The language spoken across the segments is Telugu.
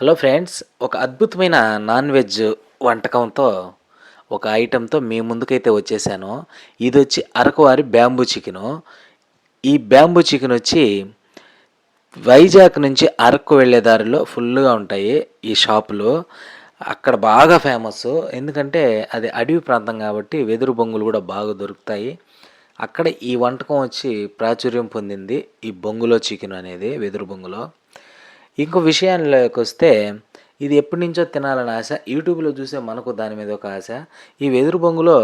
హలో ఫ్రెండ్స్ ఒక అద్భుతమైన నాన్ వెజ్ వంటకంతో ఒక ఐటెంతో మీ ముందుకైతే వచ్చేసాను. ఇది వచ్చి అరకువారి బ్యాంబూ చికెను. ఈ బ్యాంబూ చికెన్ వచ్చి వైజాగ్ నుంచి అరకు వెళ్ళే దారిలో ఫుల్గా ఉంటాయి ఈ షాపులు. అక్కడ బాగా ఫేమస్ ఎందుకంటే అది అడవి ప్రాంతం కాబట్టి వెదురు బొంగులు కూడా బాగా దొరుకుతాయి. అక్కడ ఈ వంటకం వచ్చి ప్రాచుర్యం పొందింది ఈ బొంగులో చికెన్ అనేది వెదురు బొంగులో. ఇంకో విషయాల్లోకి వస్తే ఇది ఎప్పటి నుంచో తినాలని ఆశ. యూట్యూబ్లో చూసే మనకు దాని మీద ఒక ఆశ. ఈ వెదురు బొంగులో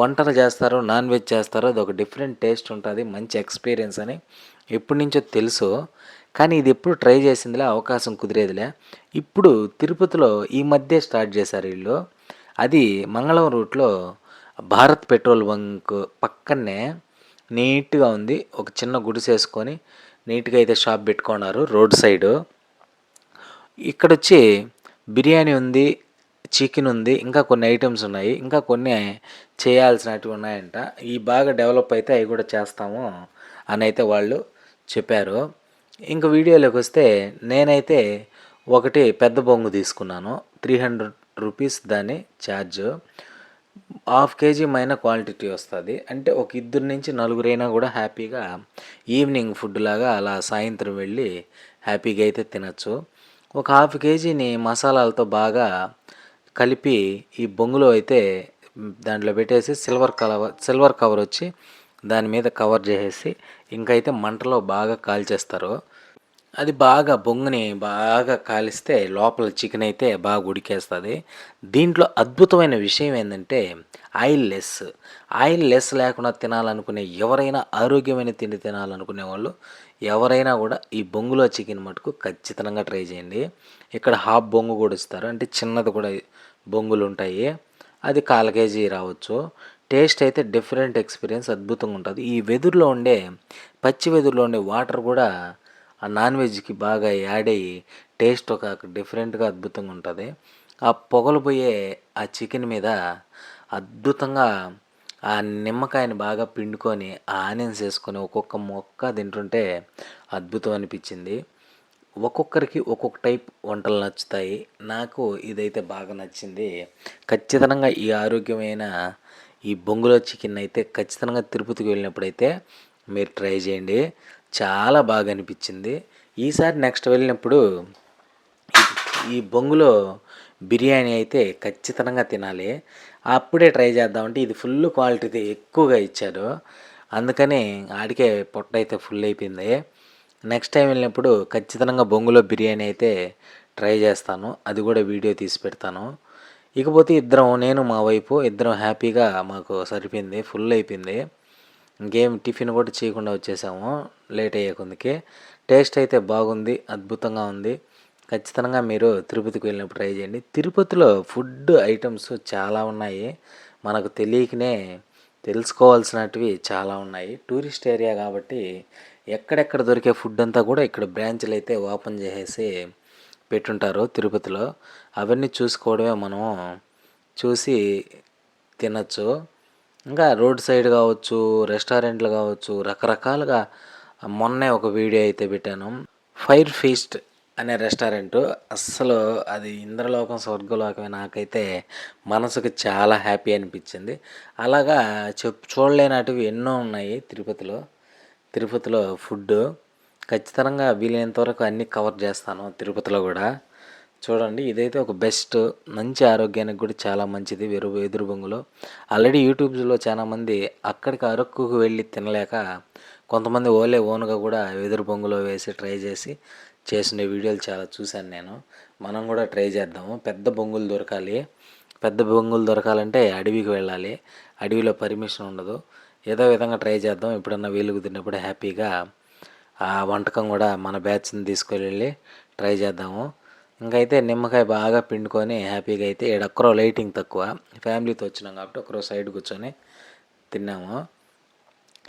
వంటలు చేస్తారు నాన్ వెజ్ చేస్తారు అది ఒక డిఫరెంట్ టేస్ట్ ఉంటుంది మంచి ఎక్స్పీరియన్స్ అని ఎప్పటి నుంచో తెలుసు. కానీ ఇది ఎప్పుడు ట్రై చేసిందిలే అవకాశం కుదిరేదిలే. ఇప్పుడు తిరుపతిలో ఈ మధ్య స్టార్ట్ చేశారు వీళ్ళు. అది మంగళం రూట్లో భారత్ పెట్రోల్ బంక్ పక్కనే నీట్గా ఉంది. ఒక చిన్న గుడిసేసుకొని నీట్గా అయితే షాప్ పెట్టుకున్నారు రోడ్ సైడు. ఇక్కడ వచ్చి బిర్యానీ ఉంది చికెన్ ఉంది ఇంకా కొన్ని ఐటమ్స్ ఉన్నాయి. ఇంకా కొన్ని చేయాల్సినవి ఉన్నాయంట. ఈ బాగా డెవలప్ అయితే అవి కూడా చేస్తాము అని అయితే వాళ్ళు చెప్పారు. ఇంక వీడియోలోకి వస్తే నేనైతే ఒకటి పెద్ద బొంగు తీసుకున్నాను. త్రీ హండ్రెడ్ రూపీస్ దాని ఛార్జ్ హాఫ్ కేజీ మైన క్వాంటిటీ వస్తుంది. అంటే ఒక ఇద్దరు నుంచి నలుగురైనా కూడా హ్యాపీగా ఈవినింగ్ ఫుడ్ లాగా అలా సాయంత్రం వెళ్ళి హ్యాపీగా అయితే తినచ్చు. ఒక హాఫ్ కేజీని మసాలాలతో బాగా కలిపి ఈ బొంగులో అయితే దాంట్లో పెట్టేసి సిల్వర్ కలర్ సిల్వర్ కవర్ వచ్చి దాని మీద కవర్ చేసేసి ఇంకైతే మంటలో బాగా కాల్చేస్తారు. అది బాగా బొంగుని బాగా కాలిస్తే లోపల చికెన్ అయితే బాగా ఉడికేస్తుంది. దీంట్లో అద్భుతమైన విషయం ఏంటంటే ఆయిల్ లెస్. ఆయిల్ లెస్ లేకుండా తినాలనుకునే ఎవరైనా ఆరోగ్యమైన తిండి తినాలనుకునే వాళ్ళు ఎవరైనా కూడా ఈ బొంగులో చికెన్ మటుకు ఖచ్చితంగా ట్రై చేయండి. ఇక్కడ హాఫ్ బొంగు కూడా ఇస్తారు. అంటే చిన్నది కూడా బొంగులు ఉంటాయి. అది కాల్ కేజీ రావచ్చు. టేస్ట్ అయితే డిఫరెంట్ ఎక్స్పీరియన్స్ అద్భుతంగా ఉంటుంది. ఈ వెదురులో ఉండే పచ్చి వెదురులో ఉండే వాటర్ కూడా ఆ నాన్ వెజ్కి బాగా యాడ్ అయ్యి టేస్ట్ ఒక డిఫరెంట్గా అద్భుతంగా ఉంటుంది. ఆ పొగలు పోయే ఆ చికెన్ మీద అద్భుతంగా ఆ నిమ్మకాయని బాగా పిండుకొని ఆ ఆనియన్స్ వేసుకొని ఒక్కొక్క మొక్క తింటుంటే అద్భుతం అనిపించింది. ఒక్కొక్కరికి ఒక్కొక్క టైప్ వంటలు నచ్చుతాయి. నాకు ఇదైతే బాగా నచ్చింది. ఖచ్చితంగా ఈ ఆరోగ్యమైన ఈ బొంగులో చికెన్ అయితే ఖచ్చితంగా తిరుపతికి వెళ్ళినప్పుడైతే మీరు ట్రై చేయండి. చాలా బాగా అనిపించింది. ఈసారి నెక్స్ట్ వెళ్ళినప్పుడు ఈ బొంగులో బిర్యానీ అయితే ఖచ్చితంగా తినాలి. అప్పుడే ట్రై చేద్దామంటే ఇది ఫుల్ క్వాలిటీ ఎక్కువగా ఇచ్చారు. అందుకని ఆడికే పొట్ట అయితే ఫుల్ అయిపోయింది. నెక్స్ట్ టైం వెళ్ళినప్పుడు ఖచ్చితంగా బొంగులో బిర్యానీ అయితే ట్రై చేస్తాను. అది కూడా వీడియో తీసి పెడతాను. ఇకపోతే ఇద్దరం నేను మా వైపు ఇద్దరం హ్యాపీగా మాకు సరిపోయింది. ఫుల్ అయిపోయింది. ఇంకేం టిఫిన్ కూడా చేయకుండా వచ్చేసాము. లేట్ అయ్యే కొందుకి. టేస్ట్ అయితే బాగుంది అద్భుతంగా ఉంది. ఖచ్చితంగా మీరు తిరుపతికి వెళ్ళినప్పుడు ట్రై చేయండి. తిరుపతిలో ఫుడ్ ఐటమ్స్ చాలా ఉన్నాయి. మనకు తెలియకనే తెలుసుకోవాల్సినటివి చాలా ఉన్నాయి. టూరిస్ట్ ఏరియా కాబట్టి ఎక్కడెక్కడ దొరికే ఫుడ్ అంతా కూడా ఇక్కడ బ్రాంచ్లు అయితే ఓపెన్ చేసేసి పెట్టుంటారు తిరుపతిలో. అవన్నీ చూసుకోవడమే మనం చూసి తినచ్చు. ఇంకా రోడ్ సైడ్ కావచ్చు రెస్టారెంట్లు కావచ్చు రకరకాలుగా మొన్నే ఒక వీడియో అయితే పెట్టాను. ఫైర్ ఫీస్ట్ అనే రెస్టారెంట్. అస్సలు అది ఇంద్రలోకం స్వర్గలోకమే. నాకైతే మనసుకు చాలా హ్యాపీ అనిపించింది. అలాగా చెప్ చూడలేనటివి ఎన్నో ఉన్నాయి తిరుపతిలో. తిరుపతిలో ఫుడ్ ఖచ్చితంగా వీలైనంత వరకు అన్నీ కవర్ చేస్తాను తిరుపతిలో కూడా. చూడండి ఇదైతే ఒక బెస్ట్ మంచి ఆరోగ్యానికి కూడా చాలా మంచిది వెరు వెదురు బొంగులో. ఆల్రెడీ యూట్యూబ్స్లో చాలామంది అక్కడికి అరకుకు వెళ్ళి తినలేక కొంతమంది ఓలే ఓన్గా కూడా వెదురు బొంగులో వేసి ట్రై చేసి చేసిన వీడియోలు చాలా చూశాను నేను. మనం కూడా ట్రై చేద్దాము. పెద్ద బొంగులు దొరకాలి. పెద్ద బొంగులు దొరకాలంటే అడవికి వెళ్ళాలి. అడవిలో పర్మిషన్ ఉండదు. ఏదో విధంగా ట్రై చేద్దాం. ఎప్పుడన్నా వీలు కుదిరినప్పుడు హ్యాపీగా ఆ వంటకం కూడా మన బ్యాచ్ని తీసుకెళ్ళి ట్రై చేద్దాము. ఇంకైతే నిమ్మకాయ బాగా పిండుకొని హ్యాపీగా అయితే ఇక్కడ లైటింగ్ తక్కువ. ఫ్యామిలీతో వచ్చినాం కాబట్టి ఒకరో సైడ్ కూర్చొని తిన్నాము.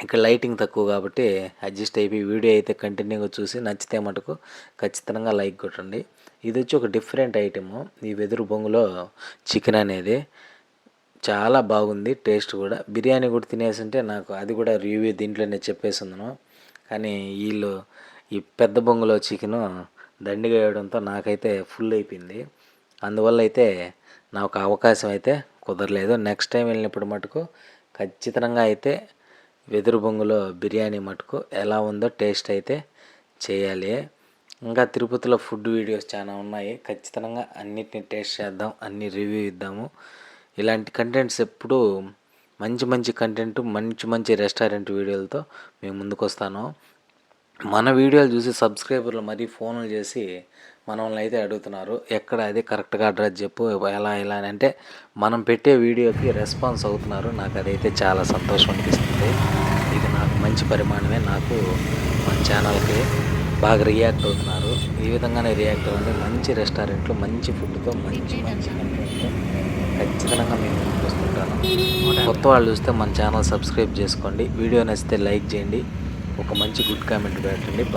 ఇక్కడ లైటింగ్ తక్కువ కాబట్టి అడ్జస్ట్ అయిపోయి వీడియో అయితే కంటిన్యూగా చూసి నచ్చితే మటుకు ఖచ్చితంగా లైక్ కొట్టండి. ఇది వచ్చి ఒక డిఫరెంట్ ఐటెము. ఈ వెదురు బొంగులో చికెన్ అనేది చాలా బాగుంది టేస్ట్ కూడా. బిర్యానీ కూడా తినేసి ఉంటే నాకు అది కూడా రివ్యూ దీంట్లోనే చెప్పేసి ఉందను కానీ వీళ్ళు ఈ పెద్ద బొంగులో చికెను దండిగా వేయడంతో నాకైతే ఫుల్ అయిపోయింది. అందువల్ల అయితే నాకు అవకాశం అయితే కుదరలేదు. నెక్స్ట్ టైం వెళ్ళినప్పుడు మటుకు ఖచ్చితంగా అయితే వెదురు బొంగులో బిర్యానీ మటుకు ఎలా ఉందో టేస్ట్ అయితే చేయాలి. ఇంకా తిరుపతిలో ఫుడ్ వీడియోస్ చాలా ఉన్నాయి. ఖచ్చితంగా అన్నిటిని టేస్ట్ చేద్దాం అన్ని రివ్యూ ఇద్దాము. ఇలాంటి కంటెంట్స్ ఎప్పుడూ మంచి మంచి కంటెంట్ మంచి మంచి రెస్టారెంట్ వీడియోలతో మేము ముందుకు వస్తాను మన వీడియోలు చూసి సబ్స్క్రైబర్లు మరీ ఫోన్లు చేసి మనల్ని అయితే అడుగుతున్నారు ఎక్కడ అది కరెక్ట్గా అడ్రస్ చెప్పు ఎలా ఎలా అని అంటే మనం పెట్టే వీడియోకి రెస్పాన్స్ అవుతున్నారు. నాకు అదైతే చాలా సంతోషం అనిపిస్తుంది. ఇది నాకు మంచి పరిమాణమే. నాకు మన ఛానల్కి బాగా రియాక్ట్ అవుతున్నారు. ఈ విధంగానే రియాక్ట్ అవ్వండి. మంచి రెస్టారెంట్లు మంచి ఫుడ్తో మంచి మంచి కంటెంట్తో ఖచ్చితంగా మేము ముందుకు వస్తుంటాను కొత్త వాళ్ళు చూస్తే మన ఛానల్ సబ్స్క్రైబ్ చేసుకోండి. వీడియో నచ్చితే లైక్ చేయండి. ఒక మంచి గుడ్ కామెంట్ పెట్టండి. బా